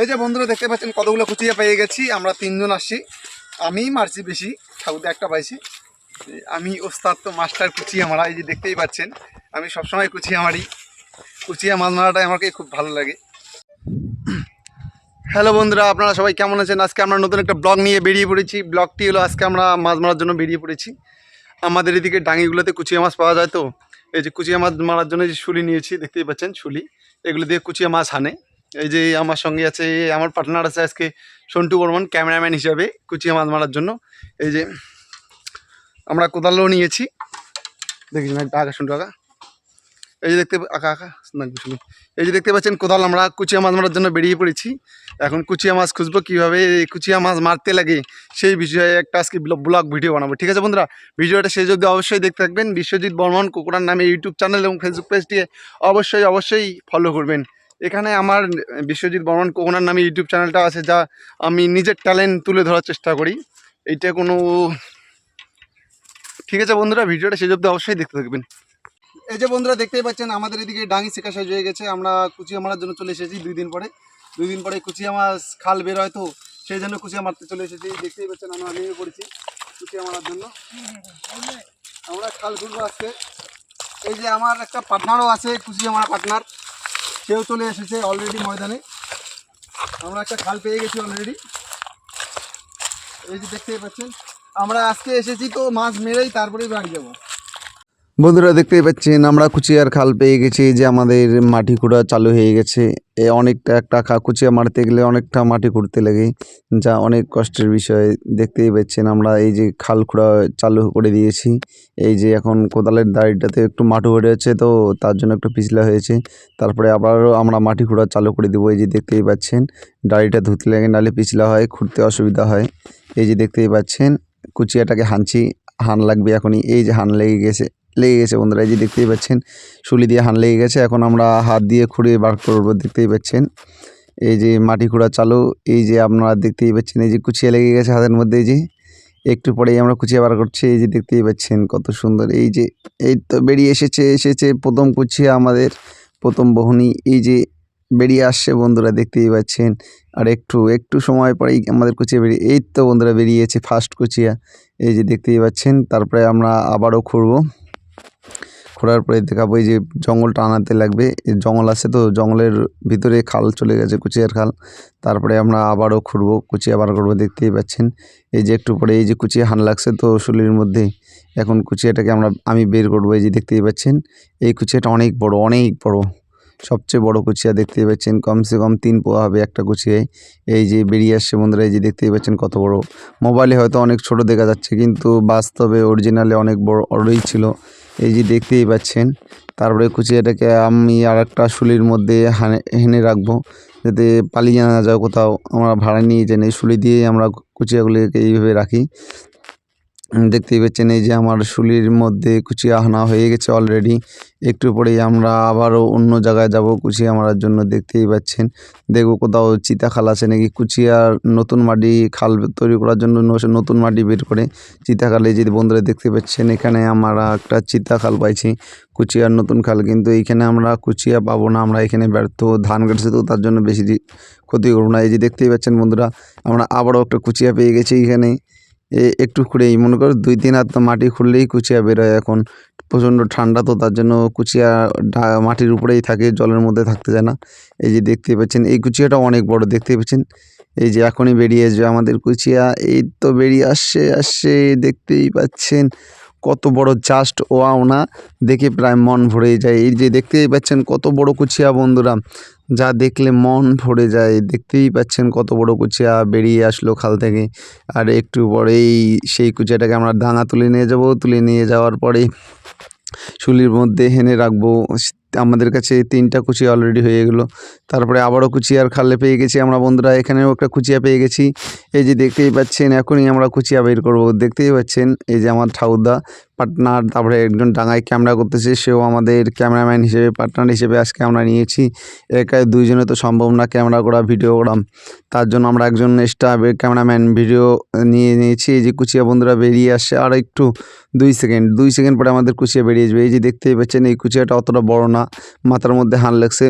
এই যে বন্ধুরা দেখতে পাচ্ছেন কতগুলো কুচিয়া পেয়ে গেছি, আমরা তিনজন আসছি। আমি মারছি বেশি, ঠাকুরদা একটা পাইছি। আমি, ওস্তাদ তো মাস্টার কুচিয়া মারা, এই যে দেখতেই পাচ্ছেন, আমি সবসময় কুচিয়া মারি। কুচিয়া মাছ মারাটাই আমাকে খুব ভালো লাগে। হ্যালো বন্ধুরা, আপনারা সবাই কেমন আছেন? আজকে আমরা নতুন একটা ব্লগ নিয়ে বেরিয়ে পড়েছি। ব্লগটি হলো, আজকে আমরা মাছ মারার জন্য বেরিয়ে পড়েছি। আমাদের এদিকে ডাঙিগুলোতে কুচিয়া মাছ পাওয়া যায় তো। এই যে কুচিয়া মাছ মারার জন্য যে শুলি নিয়েছি, দেখতেই পাচ্ছেন, শুলি। এগুলো দিয়ে কুচিয়া মাছ হানে। এই যে আমার সঙ্গে আছে, আমার পার্টনার আছে আজকে সন্টু বর্মন ক্যামেরাম্যান হিসাবে কুচিয়া মাছ মারার জন্য। এই যে আমরা কোদালও নিয়েছি। দেখিস না? আঁকা, সন্টু আঁকা। এই যে দেখতে, আঁকা আঁকা। না শুনি এই যে দেখতে পাচ্ছেন, কোদাল আমরা কুচিয়া মাছ মারার জন্য বেরিয়ে পড়েছি। এখন কুচিয়া মাছ খুঁজবো কীভাবে কুচিয়া মাছ মারতে লাগে সেই বিষয়ে একটা আজকে ব্লগ ভিডিও বানাবো। ঠিক আছে বন্ধুরা? ভিডিওটা শেষ অবধি অবশ্যই দেখতে থাকবেন। বিশ্বজিৎ বর্মন, কুকুরার নামে ইউটিউব চ্যানেল এবং ফেসবুক পেজটি অবশ্যই অবশ্যই ফলো করবেন। এখানে আমার বিশ্বজিৎ বর্মন কোকোনার নামে ইউটিউব চ্যানেলটা আছে, যা আমি নিজের ট্যালেন্ট তুলে ধরার চেষ্টা করি। এইটা কোনো ঠিক আছে বন্ধুরা, ভিডিওটা শেষ অবধি অবশ্যই দেখতে থাকবেন। এই যে বন্ধুরা দেখতেই পাচ্ছেন, আমাদের এদিকে ডাঙি শেখা শেষ হয়ে গেছে। আমরা কুচিয়া মারার জন্য চলে এসেছি দুই দিন পরে। দুই দিন পরে কুচিয়া মাছ খাল বের হয় তো, সেই জন্য কুচিয়া মারতে চলে এসেছি। দেখতেই পাচ্ছেন, আমরা নেমে পড়েছি কুচিয়া মারার জন্য। আমরা খাল ঘুরবো আজকে। এই যে আমার একটা পার্টনারও আছে, কুচিয়া মারা পার্টনার সেও চলে এসেছে অলরেডি ময়দানে। আমরা একটা খাল পেয়ে গেছি অলরেডি এই যে দেখতেই পাচ্ছেন। আমরা আজকে এসেছি তো মাছ মেরেই তারপরেই বাড়ি যাব। বন্ধুরা দেখতেই পাচ্ছেন, আমরা কুচিয়ার খাল পেয়ে গেছি যে আমাদের মাটি খুঁড়া চালু হয়ে গেছে। এ অনেকটা একটা খা কুচিয়া মারতে গেলে অনেকটা মাটি খুঁড়তে লাগে, যা অনেক কষ্টের বিষয়। দেখতেই পাচ্ছেন, আমরা এই যে খাল খুঁড়া চালু করে দিয়েছি। এই যে এখন কোদালের দাড়িটাতে একটু মাটি হয়ে আছে, তো তার জন্য একটু পিছলা হয়েছে। তারপরে আবারও আমরা মাটি খুঁড়া চালু করে দেবো। এই যে দেখতেই পাচ্ছেন, দাড়িটা ধুতে লাগে নাহলে পিছলা হয়, খুঁড়তে অসুবিধা হয়। এই যে দেখতেই পাচ্ছেন, কুচিয়াটাকে হানছি, হান লাগবে এখনই। এই যে হান লেগে গেছে লেগে গেছে বন্ধুরা, এই যে দেখতেই পাচ্ছেন শুলি দিয়ে হান লেগে গেছে। এখন আমরা হাত দিয়ে খুঁড়িয়ে বার করব, দেখতেই পাচ্ছেন। এই যে মাটি খুঁড়া চালু, এই যে আপনারা দেখতেই পাচ্ছেন, এই যে কুচিয়া লেগে গেছে হাতের মধ্যে, এই যে একটু পরেই আমরা কুচিয়া বার করছি, এই যে দেখতেই পাচ্ছেন কত সুন্দর। এই যে, এই তো বেরিয়ে এসেছে এসেছে প্রথম কুচিয়া আমাদের, প্রথম বহনি। এই যে বেরিয়ে আসছে বন্ধুরা, দেখতেই পাচ্ছেন। আর একটু একটু সময় পরেই আমাদের কুচিয়া বেরিয়ে, এই তো বন্ধুরা বেরিয়েছে ফার্স্ট কুচিয়া। এই যে দেখতেই পাচ্ছেন, তারপরে আমরা আবারও খুঁড়বো। খোঁড়ার পরে দেখাবো এই যে জঙ্গলটা আনাতে লাগবে। জঙ্গল আছে তো, জঙ্গলের ভিতরে খাল চলে গেছে, কুচিয়ার খাল। তারপরে আমরা আবারও খুঁড়বো কুচিয়া বার করব, দেখতেই পাচ্ছেন। এই যে একটু পরে এই যে কুচিয়া হান লাগছে তো শুলির মধ্যে। এখন কুচিয়াটাকে আমরা, আমি বের করব, এই যে দেখতেই পাচ্ছেন। এই কুচিয়াটা অনেক বড় অনেক বড়। সবচেয়ে বড় কুচিয়া দেখতেই পাচ্ছেন। কমসে কম তিন পোয়া হবে একটা কুচিয়ায়। এই যে বেরিয়ে আসছে বন্ধুরা, এই যে দেখতেই পাচ্ছেন কত বড়। মোবাইলে হয়তো অনেক ছোট দেখা যাচ্ছে, কিন্তু বাস্তবে অরিজিনালে অনেক বড় বড়ই ছিল। এই যে দেখতেই পাচ্ছেন, তারপরে কুচিয়াটাকে আমি আর একটা শুলির মধ্যে হানে, হেনে রাখব, যাতে পালিয়ে না যাও কোথাও। আমরা ভাড়া নিয়ে এই শুলি দিয়ে আমরা কুচিয়াগুলিকে এইভাবে রাখি। দেখতেই পাচ্ছেন এই যে আমার শুলির মধ্যে কুচিয়া হানা হয়ে গেছে অলরেডি একটু পরেই আমরা আবারও অন্য জায়গায় যাব কুচিয়া মারার জন্য দেখতেই পাচ্ছেন। দেখব কোথাও চিতা খাল আছে নাকি? কুচিয়ার নতুন মাটি খাল তৈরি করার জন্য নতুন মাটি বের করে চিতা খালে যদি বন্ধুরা দেখতে পাচ্ছেন এখানে আমরা একটা চিতা খাল পাইছি কুচিয়ার নতুন খাল কিন্তু এইখানে আমরা কুচিয়া পাবো না, আমরা এখানে ব্যর্থ। ধান কাটছে তো তার জন্য বেশি ক্ষতি করব না। এই যে দেখতেই পাচ্ছেন বন্ধুরা, আমরা আবারও একটা কুচিয়া পেয়ে গেছি এখানে। একটু খুঁড়েই। মনে করো দুই তিন হাত মাটি খুঁড়লেই কুচিয়া বেরোয় এখন। প্রচণ্ড ঠান্ডা তো তার জন্য কুচিয়া মাটির উপরেই থাকে, জলের মধ্যে থাকতে যায় না। এই যে দেখতেই পাচ্ছেন, এই কুচিয়াটা অনেক বড় দেখতেই পাচ্ছেন? এই যে এখনই বেরিয়ে আসবে আমাদের কুচিয়া। এই তো বেরিয়ে আসছে আসছে, দেখতেই পাচ্ছেন। কত বড় জাস্ট ওয়াও না। দেখে প্রায় মন ভরে যায়। এই যে দেখতেই পাচ্ছেন, কত বড় কুচিয়া বন্ধুরা। যা দেখলে মন ভরে যায়। দেখতেই পাচ্ছেন কত বড় কুচিয়া বেরিয়ে আসলো খাল থেকে। আর একটু পরেই সেই কুচিয়াটাকে আমরা ডাঙা তুলে নিয়ে যাব। তুলে নিয়ে যাওয়ার পরে শুলির মধ্যে হেনে রাখব। আমাদের কাছে তিনটা কুচিয়া অলরেডি হয়ে গেলো। তারপরে আবারও কুচিয়ার খালে পেয়ে গেছি আমরা বন্ধুরা। এখানেও একটা কুচিয়া পেয়ে গেছি। এই যে দেখতেই পাচ্ছেন, এখনই আমরা কুচিয়া বের করব। দেখতেই পাচ্ছেন, এই যে আমার ঠাউদা পার্টনার, তারপরে একজন ডাঙায় ক্যামেরা করতেছে, সেও আমাদের ক্যামেরাম্যান হিসেবে, পার্টনার হিসেবে আজকে আমরা নিয়েছি। একাই দুইজনে তো সম্ভব না ক্যামেরা করা, ভিডিও করা। তার জন্য আমরা একজন এক্সট্রা ক্যামেরাম্যান ভিডিও নিয়ে নিয়েছি। এই যে কুচিয়া বন্ধুরা বেরিয়ে আসছে, আর একটু দুই সেকেন্ড দুই সেকেন্ড পরে আমাদের কুচিয়া বেরিয়ে যাবে এই যে দেখতেই পাচ্ছেন, এই কুচিয়াটা অতটা বড় না, মাথার মধ্যে হান লাগছে।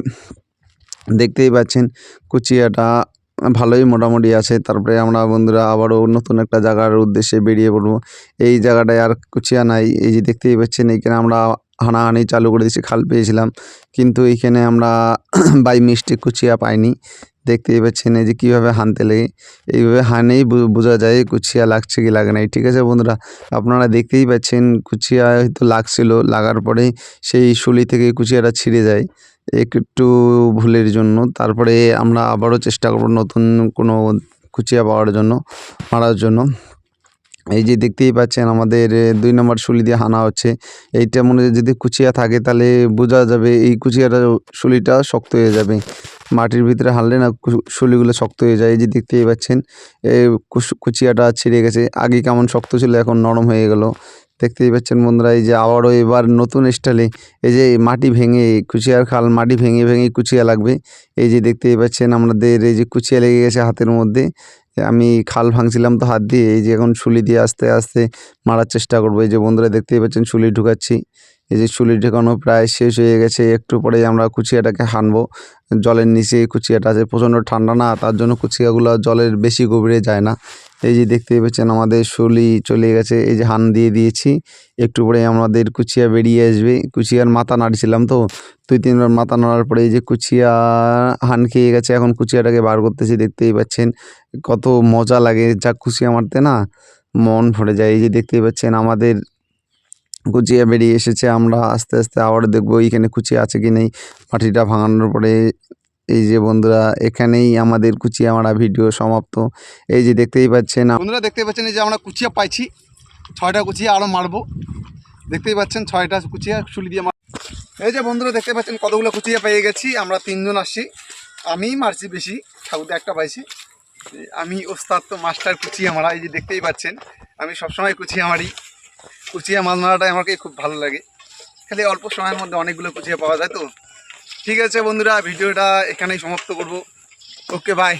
দেখতেই পাচ্ছেন কুচিয়াটা ভালোই মোটামুটি আছে। তারপরে আমরা বন্ধুরা আবারও নতুন একটা জায়গার উদ্দেশ্যে বেরিয়ে পড়ব। এই জায়গাটায় আর কুচিয়া নাই। এই যে দেখতেই পাচ্ছেন, এইখানে আমরা হানাহানি চালু করে দিয়েছি, খাল পেয়েছিলাম। কিন্তু এইখানে আমরা বাই মিস্টেক কুচিয়া পাইনি। দেখতেই পাচ্ছেন এই যে কীভাবে হানতে লেগে, এইভাবে হানেই বোঝা যায় কুচিয়া লাগছে কি লাগে নাই ঠিক আছে বন্ধুরা, আপনারা দেখতেই পাচ্ছেন কুচিয়া হয়তো লাগছিল, লাগার পরে সেই শুলি থেকে কুচিয়াটা ছিঁড়ে যায় একটু ভুলের জন্য। তারপরে আমরা আবারও চেষ্টা করব নতুন কোনো কুচিয়া পাওয়ার জন্য, মারার জন্য। এই যে দেখতেই পাচ্ছেন আমাদের দুই নম্বর শুলি দিয়ে হানা হচ্ছে। এইটা মনে যদি কুচিয়া থাকে তাহলে বোঝা যাবে এই কুচিয়াটা শুলিটা শক্ত হয়ে যাবে। মাটির ভিতরে হানলে না শুলিগুলো শক্ত হয়ে যায়। এই যে দেখতেই পাচ্ছেন কুচিয়াটা ছিঁড়ে গেছে। আগে কেমন শক্ত ছিল, এখন নরম হয়ে গেল। দেখতেই পাচ্ছেন বন্ধুরা, এই যে আবারও এবার নতুন স্টাইলে এই যে মাটি ভেঙে কুচিয়ার খাল, মাটি ভেঙে ভেঙে কুচিয়া লাগবে। এই যে দেখতেই পাচ্ছেন, আমাদের এই যে কুচিয়া লেগে গেছে হাতের মধ্যে। আমি খাল ভাঙছিলাম তো হাত দিয়ে, এই যে এখন শুলি দিয়ে আস্তে আস্তে মারার চেষ্টা করব। এই যে বন্ধুরা, দেখতেই পাচ্ছেন শুলি ঢুকাচ্ছি। এই যে শুলি ঢুকানো প্রায় শেষ হয়ে গেছে, একটু পরেই আমরা কুচিয়াটাকে হানবো। জলের নিচে কুচিয়াটা আছে, প্রচণ্ড ঠান্ডা না, তার জন্য কুচিয়াগুলো জলের বেশি গভীরে যায় না। এই যে দেখতেই পাচ্ছেন আমাদের শুলি চলে গেছে, এই যে হান দিয়ে দিয়েছি। একটু পরে আমাদের কুচিয়া বেরিয়ে আসবে। কুচিয়ার মাথা নাড়ছিলাম তো, দুই তিনবার মাথা নাড়ার পরে এই যে কুচিয়া হান খেয়ে গেছে, এখন কুচিয়াটাকে বার করতেছি, দেখতেই পাচ্ছেন কত মজা লাগে। যা কুচিয়া মারতে না মন ভরে যায়। এই যে দেখতেই পাচ্ছেন আমাদের কুচিয়া বেরিয়ে এসেছে। আমরা আস্তে আস্তে আবার দেখব এইখানে কুচিয়া আছে কি নেই। মাটিটা ভাঙানোর পরে এই যে বন্ধুরা, এখানেই আমাদের কুচিয়া মারা ভিডিও সমাপ্ত। এই যে দেখতেই পাচ্ছেন বন্ধুরা দেখতে পাচ্ছেন এই যে আমরা কুচিয়া পাইছি। ছয়টা কুচিয়া আরও মারবো। দেখতেই পাচ্ছেন ছয়টা কুচিয়া শুলি দিয়ে মার এই যে বন্ধুরা, দেখতে পাচ্ছেন কতগুলো কুচিয়া পেয়ে গেছি। আমরা তিনজন আসছি। আমি মারছি বেশি, ঠাকুরদা একটা পাইছি। আমি ওস্তাদ তো মাস্টার কুচিয়া মারা, এই যে দেখতেই পাচ্ছেন। আমি সবসময় কুচিয়া মারি। কুচিয়া মাছ মারাটাই আমাকে খুব ভালো লাগে। খালি অল্প সময়ের মধ্যে অনেকগুলো কুচিয়া পাওয়া যায় তো। ঠিক আছে বন্ধুরা, ভিডিওটা এখানেই সমাপ্ত করব। Okay bye